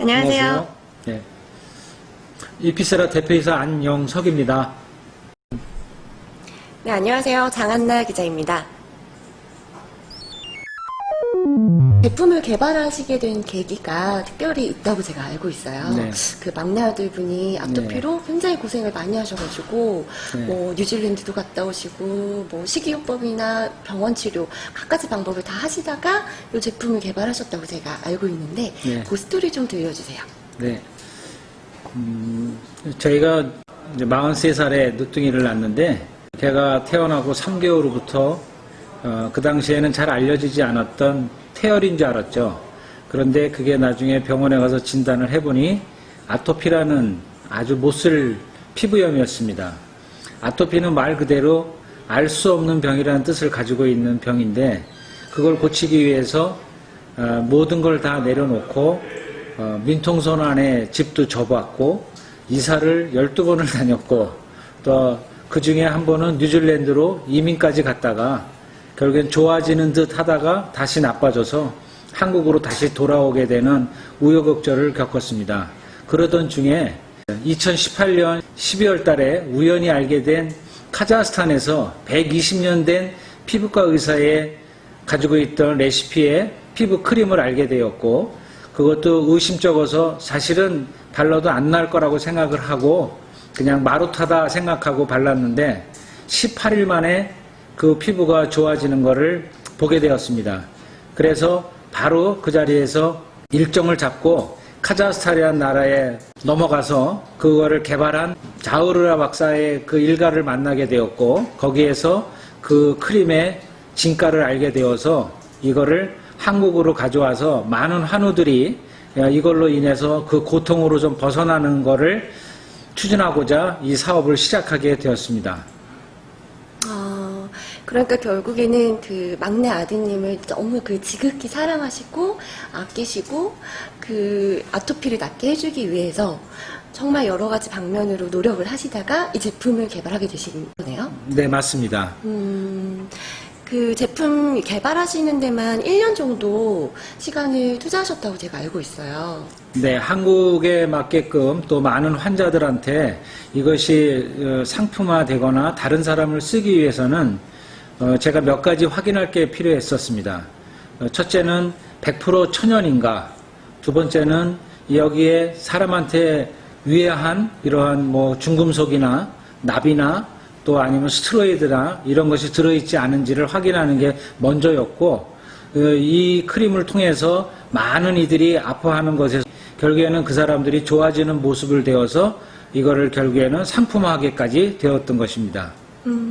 안녕하세요. 네. 이피세라 대표이사 안영석입니다. 네, 안녕하세요. 장한나 기자입니다. 제품을 개발하시게 된 계기가 특별히 있다고 제가 알고 있어요. 네. 그 막내 아들분이 아토피로 굉장히 고생을 많이 하셔가지고 네. 뭐 뉴질랜드도 갔다 오시고 뭐 식이요법이나 병원 치료 갖가지 방법을 다 하시다가 이 제품을 개발하셨다고 제가 알고 있는데 네. 그 스토리 좀 들려주세요. 네. 음, 저희가 이제 43살에 늦둥이를 낳는데 걔가 태어나고 3개월 후부터 어, 그 당시에는 잘 알려지지 않았던 태열인 줄 알았죠. 그런데 그게 나중에 병원에 가서 진단을 해보니 아토피라는 아주 못쓸 피부염이었습니다. 아토피는 말 그대로 알 수 없는 병이라는 뜻을 가지고 있는 병인데 그걸 고치기 위해서 어, 모든 걸 다 내려놓고 어, 민통선 안에 집도 접었고 이사를 12번을 다녔고 또 그 중에 한 번은 뉴질랜드로 이민까지 갔다가 결국엔 좋아지는 듯 하다가 다시 나빠져서 한국으로 다시 돌아오게 되는 우여곡절을 겪었습니다. 그러던 중에 2018년 12월 달에 우연히 알게 된 카자흐스탄에서 120년 된 피부과 의사의 가지고 있던 레시피의 피부 크림을 알게 되었고 그것도 의심쩍어서 사실은 발라도 안 날 거라고 생각을 하고 그냥 마루타다 생각하고 발랐는데 18일 만에 그 피부가 좋아지는 것을 보게 되었습니다. 그래서 바로 그 자리에서 일정을 잡고 카자흐스탄이라는 나라에 넘어가서 그거를 개발한 자우르라 박사의 그 일가를 만나게 되었고 거기에서 그 크림의 진가를 알게 되어서 이거를 한국으로 가져와서 많은 환우들이 이걸로 인해서 그 고통으로 좀 벗어나는 거를 추진하고자 이 사업을 시작하게 되었습니다. 아, 그러니까 결국에는 그 막내 아드님을 너무 그 지극히 사랑하시고 아끼시고 그 아토피를 낫게 해주기 위해서 정말 여러 가지 방면으로 노력을 하시다가 이 제품을 개발하게 되신 거네요. 네, 맞습니다. 음, 그 제품 개발하시는 데만 1년 정도 시간을 투자하셨다고 제가 알고 있어요. 네, 한국에 맞게끔 또 많은 환자들한테 이것이 어, 상품화되거나 다른 사람을 쓰기 위해서는 어, 제가 몇 가지 확인할 게 필요했었습니다. 어, 첫째는 100% 천연인가, 두 번째는 여기에 사람한테 유해한 이러한 뭐 중금속이나 납이나 또 아니면 스테로이드나 이런 것이 들어있지 않은지를 확인하는 게 먼저였고 어, 이 크림을 통해서 많은 이들이 아파하는 것에서 결국에는 그 사람들이 좋아지는 모습을 되어서 이거를 결국에는 상품화하게까지 되었던 것입니다. 음,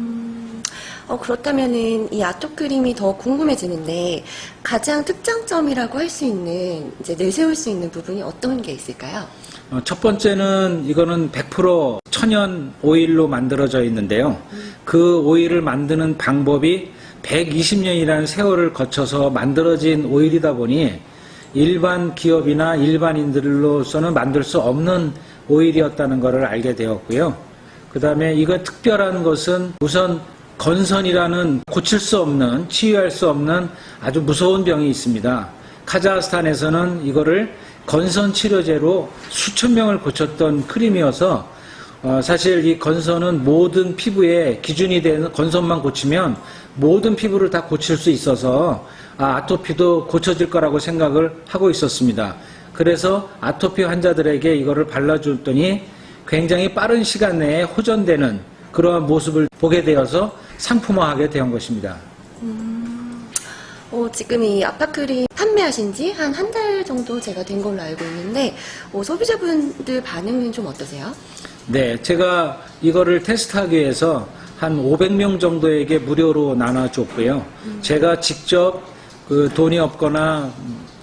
어, 그렇다면은 이 아토 크림이 더 궁금해지는데 가장 특장점이라고 할 수 있는 이제 내세울 수 있는 부분이 어떤 게 있을까요? 어, 첫 번째는 이거는 100% 천연 오일로 만들어져 있는데요. 그 오일을 만드는 방법이 120년이라는 세월을 거쳐서 만들어진 오일이다 보니 일반 기업이나 일반인들로서는 만들 수 없는 오일이었다는 것을 알게 되었고요. 그 다음에 이거 특별한 것은 우선 건선이라는 고칠 수 없는, 치유할 수 없는 아주 무서운 병이 있습니다. 카자흐스탄에서는 이거를 건선 치료제로 수천 명을 고쳤던 크림이어서 어, 사실 이 건선은 모든 피부에 기준이 되는 건선만 고치면 모든 피부를 다 고칠 수 있어서 아, 아토피도 고쳐질 거라고 생각을 하고 있었습니다. 그래서 아토피 환자들에게 이거를 발라줬더니 굉장히 빠른 시간 내에 호전되는 그러한 모습을 보게 되어서 상품화하게 된 것입니다. 어, 지금 이 아파크림 판매하신 지 한 한 달 정도 제가 된 걸로 알고 있는데 어, 소비자분들 반응은 좀 어떠세요? 네, 제가 이거를 테스트하기 위해서 한 500명 정도에게 무료로 나눠줬고요. 제가 직접 그 돈이 없거나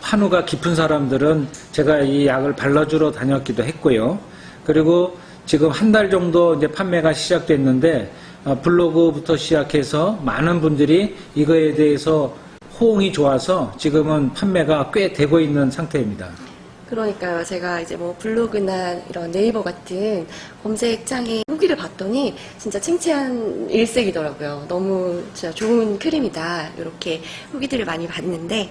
환우가 깊은 사람들은 제가 이 약을 발라주러 다녔기도 했고요. 그리고 지금 한 달 정도 이제 판매가 시작됐는데 어, 블로그부터 시작해서 많은 분들이 이거에 대해서 호응이 좋아서 지금은 판매가 꽤 되고 있는 상태입니다. 그러니까요. 제가 이제 뭐 블로그나 이런 네이버 같은 검색창에 후기를 봤더니 진짜 칭찬 일색이더라고요. 너무 진짜 좋은 크림이다. 이렇게 후기들을 많이 봤는데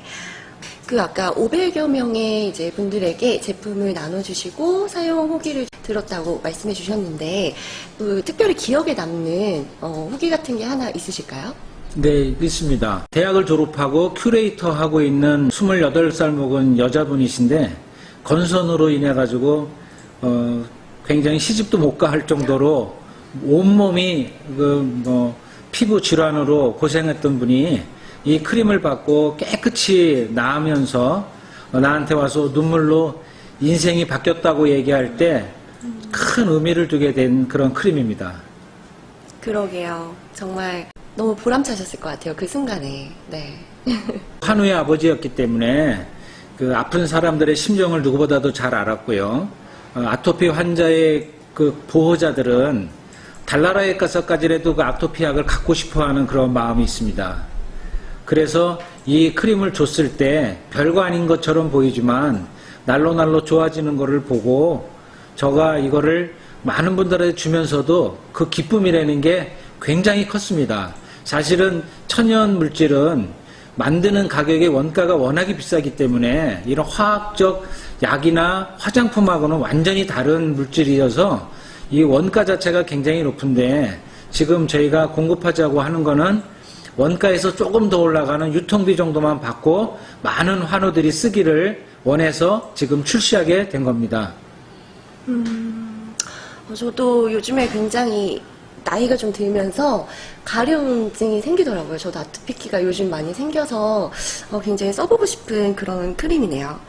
그 아까 500여 명의 이제 분들에게 제품을 나눠주시고 사용 후기를 들었다고 말씀해 주셨는데 그 특별히 기억에 남는 어, 후기 같은 게 하나 있으실까요? 네, 있습니다. 대학을 졸업하고 큐레이터 하고 있는 28살 먹은 여자분이신데 건선으로 인해 가지고 어, 굉장히 시집도 못 가 할 정도로 온몸이 그 뭐 피부 질환으로 고생했던 분이 이 크림을 받고 깨끗이 나으면서 어, 나한테 와서 눈물로 인생이 바뀌었다고 얘기할 때 큰 의미를 두게 된 그런 크림입니다. 그러게요. 정말 너무 보람차셨을 것 같아요. 그 순간에. 네. 한우의 아버지였기 때문에 그 아픈 사람들의 심정을 누구보다도 잘 알았고요. 어, 아토피 환자의 그 보호자들은 달나라에 가서까지라도 그 아토피 약을 갖고 싶어 하는 그런 마음이 있습니다. 그래서 이 크림을 줬을 때 별거 아닌 것처럼 보이지만 날로 날로 좋아지는 것을 보고 저가 이거를 많은 분들한테 주면서도 그 기쁨이라는 게 굉장히 컸습니다. 사실은 천연 물질은 만드는 가격의 원가가 워낙에 비싸기 때문에 이런 화학적 약이나 화장품하고는 완전히 다른 물질이어서 이 원가 자체가 굉장히 높은데 지금 저희가 공급하자고 하는 거는 원가에서 조금 더 올라가는 유통비 정도만 받고 많은 환우들이 쓰기를 원해서 지금 출시하게 된 겁니다. 어, 저도 요즘에 굉장히 나이가 좀 들면서 가려움증이 생기더라고요. 저도 아토피기가 요즘 많이 생겨서 어, 굉장히 써보고 싶은 그런 크림이네요.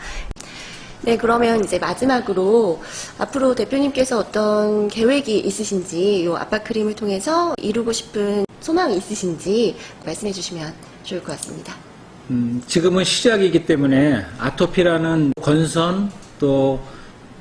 네, 그러면 이제 마지막으로 앞으로 대표님께서 어떤 계획이 있으신지, 이 아빠 크림을 통해서 이루고 싶은 소망이 있으신지 말씀해 주시면 좋을 것 같습니다. 음, 지금은 시작이기 때문에 아토피라는 건선 또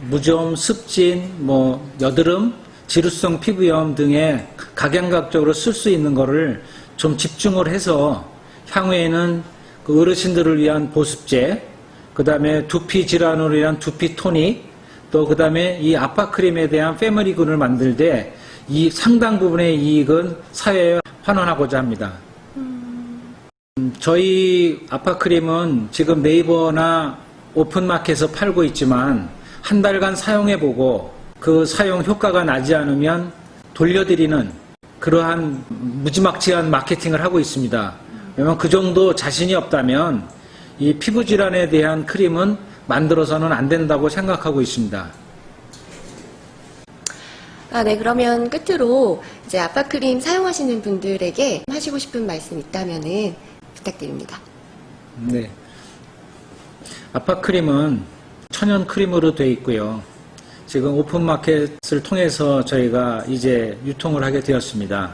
무좀, 습진, 뭐 여드름, 지루성 피부염 등의 각양각적으로 쓸 수 있는 거를 좀 집중을 해서 향후에는 그 어르신들을 위한 보습제, 그 다음에 두피 질환으로 인한 두피 토닉, 또 그 다음에 이 아파 크림에 대한 패밀리군을 만들 때 이 상당 부분의 이익은 사회에 환원하고자 합니다. 음, 저희 아파크림은 지금 네이버나 오픈마켓에서 팔고 있지만 한 달간 사용해보고 그 사용 효과가 나지 않으면 돌려드리는 그러한 무지막지한 마케팅을 하고 있습니다. 왜냐면 그 정도 자신이 없다면 이 피부 질환에 대한 크림은 만들어서는 안 된다고 생각하고 있습니다. 아, 네, 그러면 끝으로 이제 아빠 크림 사용하시는 분들에게 하시고 싶은 말씀 있다면은 부탁드립니다. 네. 아파 크림은 천연 크림으로 되어 있고요. 지금 오픈마켓을 통해서 저희가 이제 유통을 하게 되었습니다.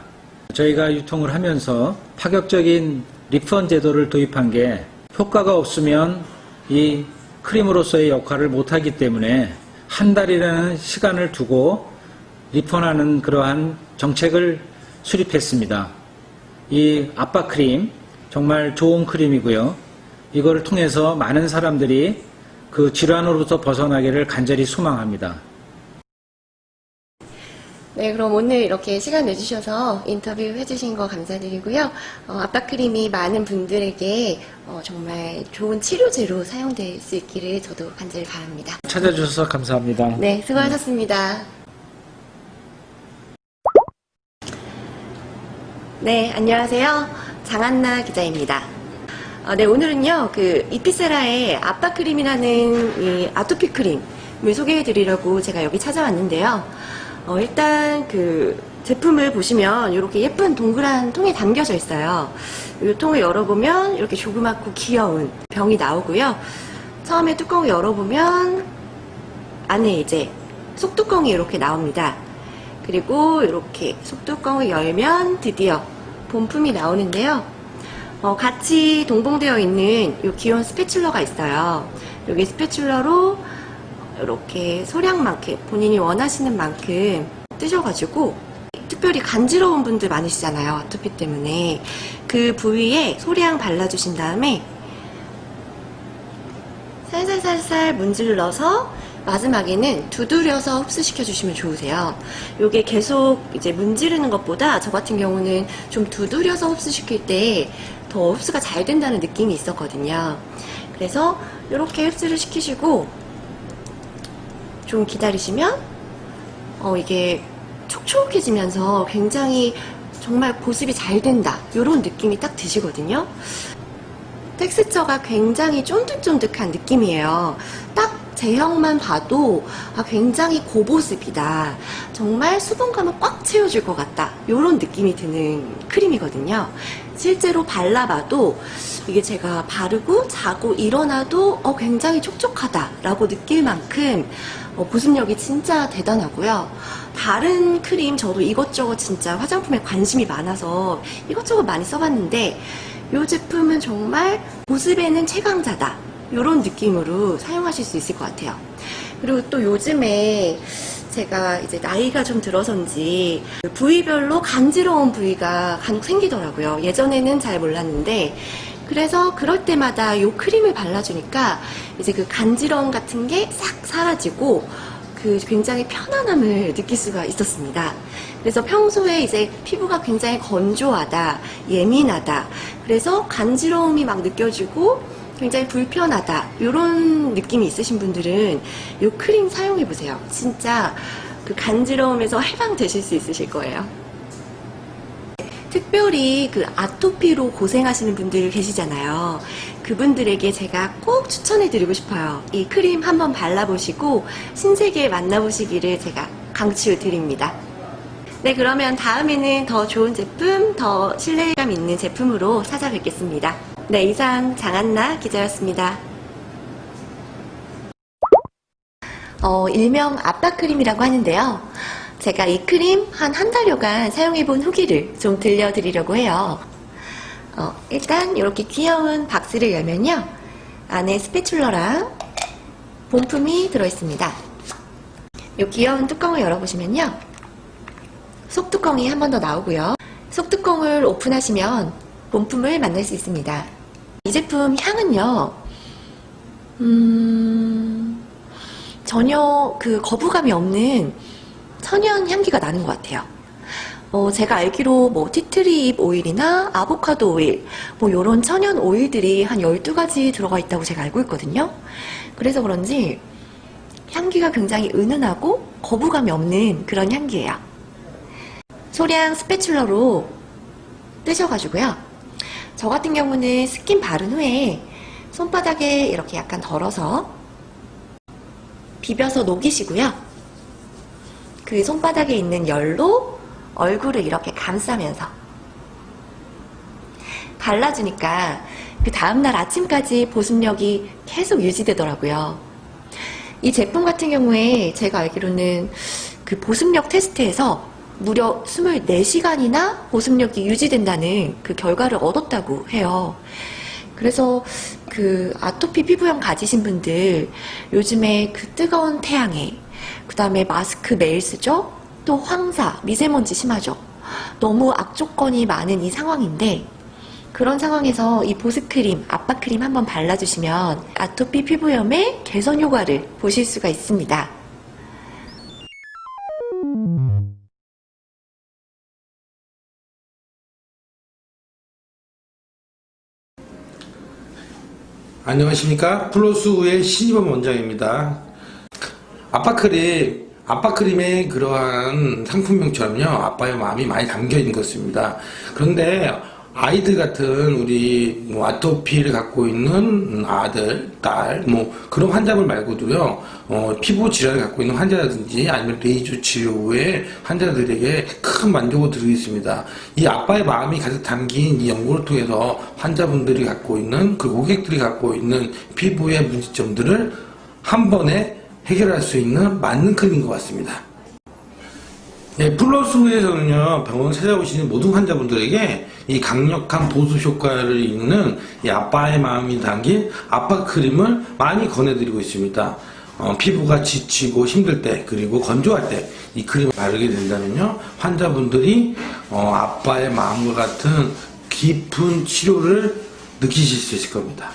저희가 유통을 하면서 파격적인 리펀 제도를 도입한 게 효과가 없으면 이 크림으로서의 역할을 못하기 때문에 한 달이라는 시간을 두고 리펀하는 그러한 정책을 수립했습니다. 이 아빠 크림 정말 좋은 크림이고요. 이걸 통해서 많은 사람들이 그 질환으로부터 벗어나기를 간절히 소망합니다. 네, 그럼 오늘 이렇게 시간 내주셔서 인터뷰 해주신 거 감사드리고요. 어, 아빠 크림이 많은 분들에게 어, 정말 좋은 치료제로 사용될 수 있기를 저도 간절히 바랍니다. 찾아주셔서 감사합니다. 네, 수고하셨습니다. 네, 안녕하세요. 장한나 기자입니다. 어, 네, 오늘은요, 그, 이피세라의 아빠 크림이라는 이 아토피 크림을 소개해 드리려고 제가 여기 찾아왔는데요. 어, 일단 그, 제품을 보시면 이렇게 예쁜 동그란 통에 담겨져 있어요. 이 통을 열어보면 이렇게 조그맣고 귀여운 병이 나오고요. 처음에 뚜껑을 열어보면 안에 이제 속뚜껑이 이렇게 나옵니다. 그리고 이렇게 속뚜껑을 열면 드디어 본품이 나오는데요. 어, 같이 동봉되어 있는 이 귀여운 스패츌러가 있어요. 여기 스패츌러로 이렇게 소량만큼 본인이 원하시는 만큼 뜨셔가지고 특별히 간지러운 분들 많으시잖아요. 아토피 때문에 그 부위에 소량 발라주신 다음에 살살살살 문질러서 마지막에는 두드려서 흡수시켜 주시면 좋으세요. 요게 계속 이제 문지르는 것보다 저 같은 경우는 좀 두드려서 흡수시킬 때 더 흡수가 잘 된다는 느낌이 있었거든요. 그래서 이렇게 흡수를 시키시고 좀 기다리시면 어, 이게 촉촉해지면서 굉장히 정말 보습이 잘 된다. 이런 느낌이 딱 드시거든요. 텍스처가 굉장히 쫀득쫀득한 느낌이에요. 딱 제형만 봐도 아, 굉장히 고보습이다. 정말 수분감을 꽉 채워줄 것 같다. 이런 느낌이 드는 크림이거든요. 실제로 발라봐도 이게 제가 바르고 자고 일어나도 어, 굉장히 촉촉하다라고 느낄 만큼 어, 보습력이 진짜 대단하고요. 다른 크림 저도 이것저것 진짜 화장품에 관심이 많아서 이것저것 많이 써봤는데 이 제품은 정말 보습에는 최강자다. 이런 느낌으로 사용하실 수 있을 것 같아요. 그리고 또 요즘에 제가 이제 나이가 좀 들어서인지 부위별로 간지러운 부위가 간혹 생기더라고요. 예전에는 잘 몰랐는데 그래서 그럴 때마다 이 크림을 발라주니까 이제 그 간지러움 같은 게 싹 사라지고 그 굉장히 편안함을 느낄 수가 있었습니다. 그래서 평소에 이제 피부가 굉장히 건조하다, 예민하다, 그래서 간지러움이 막 느껴지고 굉장히 불편하다, 이런 느낌이 있으신 분들은 이 크림 사용해 보세요. 진짜 그 간지러움에서 해방되실 수 있으실 거예요. 특별히 그 아토피로 고생하시는 분들 계시잖아요. 그분들에게 제가 꼭 추천해 드리고 싶어요. 이 크림 한번 발라보시고 신세계 만나보시기를 제가 강추 드립니다. 네, 그러면 다음에는 더 좋은 제품, 더 신뢰감 있는 제품으로 찾아뵙겠습니다. 네, 이상 장한나 기자였습니다. 어, 일명 아빠크림이라고 하는데요. 제가 이 크림 한 한 달여간 사용해본 후기를 좀 들려드리려고 해요. 어, 일단 이렇게 귀여운 박스를 열면요. 안에 스패츌러랑 본품이 들어있습니다. 이 귀여운 뚜껑을 열어보시면요. 속뚜껑이 한 번 더 나오고요. 속뚜껑을 오픈하시면 본품을 만날 수 있습니다. 이 제품 향은요. 음, 전혀 그 거부감이 없는 천연 향기가 나는 것 같아요. 어, 제가 알기로 뭐 티트리잎 오일이나 아보카도 오일, 뭐 요런 천연 오일들이 한 12가지 들어가 있다고 제가 알고 있거든요. 그래서 그런지 향기가 굉장히 은은하고 거부감이 없는 그런 향기예요. 소량 스패츌러로 뜨셔가지고요. 저 같은 경우는 스킨 바른 후에 손바닥에 이렇게 약간 덜어서 비벼서 녹이시고요. 그 손바닥에 있는 열로 얼굴을 이렇게 감싸면서 발라주니까 그 다음날 아침까지 보습력이 계속 유지되더라고요. 이 제품 같은 경우에 제가 알기로는 그 보습력 테스트에서 무려 24시간이나 보습력이 유지된다는 그 결과를 얻었다고 해요. 그래서 그 아토피 피부염 가지신 분들 요즘에 그 뜨거운 태양에 그 다음에 마스크 매일 쓰죠? 또 황사, 미세먼지 심하죠? 너무 악조건이 많은 이 상황인데 그런 상황에서 이 보습크림, 아빠크림 한번 발라주시면 아토피 피부염의 개선 효과를 보실 수가 있습니다. 안녕하십니까 플러스의 신입원 원장입니다. 아빠크림 아빠크림의 그러한 상품명처럼요 아빠의 마음이 많이 담겨 있는 것입니다. 그런데 아이들 같은 우리 뭐 아토피를 갖고 있는 아들, 딸, 뭐 그런 환자분 말고도요 어, 피부 질환을 갖고 있는 환자라든지 아니면 레이저 치료 후에 환자들에게 큰 만족을 드리고 있습니다. 이 아빠의 마음이 가득 담긴 이 연구를 통해서 환자분들이 갖고 있는 그 고객들이 갖고 있는 피부의 문제점들을 한 번에 해결할 수 있는 맞는 크림인 것 같습니다. 네, 플러스에서는요, 병원 찾아오시는 모든 환자분들에게 이 강력한 보수 효과를 잇는 이 아빠의 마음이 담긴 아빠 크림을 많이 권해드리고 있습니다. 어, 피부가 지치고 힘들 때, 그리고 건조할 때 이 크림을 바르게 된다면요, 환자분들이 어, 아빠의 마음과 같은 깊은 치료를 느끼실 수 있을 겁니다.